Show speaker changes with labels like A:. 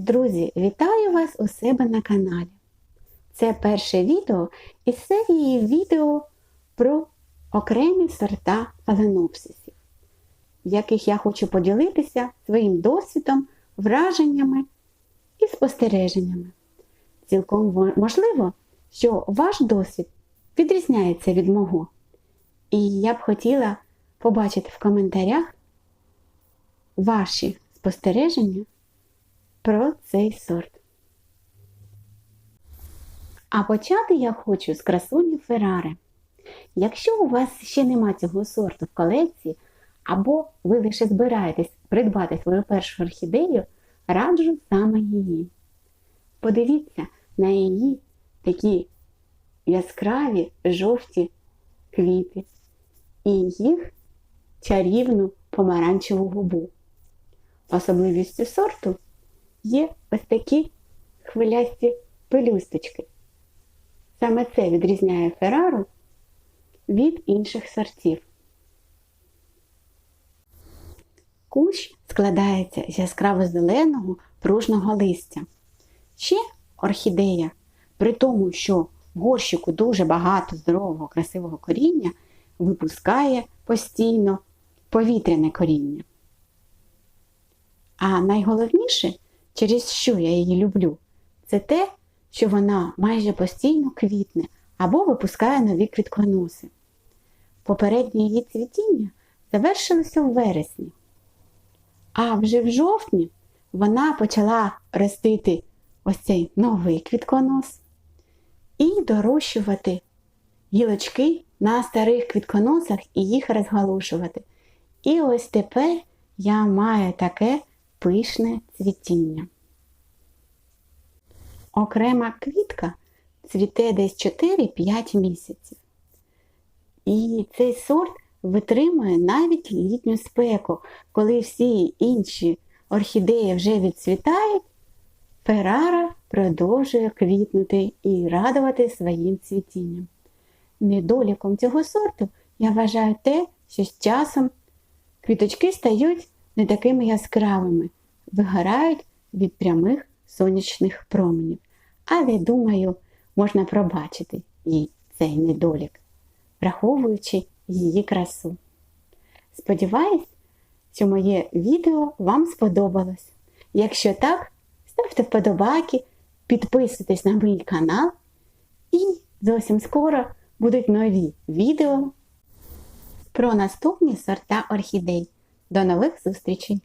A: Друзі, вітаю вас у себе на каналі. Це перше відео із серії відео про окремі сорта фаленопсисів, в яких я хочу поділитися своїм досвідом, враженнями і спостереженнями. Цілком можливо, що ваш досвід відрізняється від мого. І я б хотіла побачити в коментарях ваші спостереження про цей сорт. А почати я хочу з красуні Феррари. Якщо у вас ще нема цього сорту в колекції, або ви лише збираєтесь придбати свою першу орхідею, раджу саме її. Подивіться на її такі яскраві жовті квіти і їх чарівну помаранчеву губу. Особливістю сорту є ось такі хвилясті пелюсточки. Саме це відрізняє Феррару від інших сортів. Кущ складається з яскраво-зеленого пружного листя. Ще орхідея, при тому, що в горщику дуже багато здорового, красивого коріння, випускає постійно повітряне коріння. А найголовніше, через що я її люблю, це те, що вона майже постійно квітне або випускає нові квітконоси. Попереднє її цвітіння завершилося в вересні. А вже в жовтні вона почала ростити ось цей новий квітконос і дорощувати гілочки на старих квітконосах і їх розгалушувати. І ось тепер я маю таке пишне цвітіння. Окрема квітка цвіте десь 4-5 місяців. І цей сорт витримує навіть літню спеку, коли всі інші орхідеї вже відцвітають, Феррара продовжує квітнути і радувати своїм цвітінням. Недоліком цього сорту я вважаю те, що з часом квіточки стають не такими яскравими, вигорають від прямих сонячних променів. Але, думаю, можна пробачити їй цей недолік, враховуючи її красу. Сподіваюсь, що моє відео вам сподобалось. Якщо так, ставте вподобайки, підписуйтесь на мій канал і зовсім скоро будуть нові відео про наступні сорта орхідей. До нових зустрічей!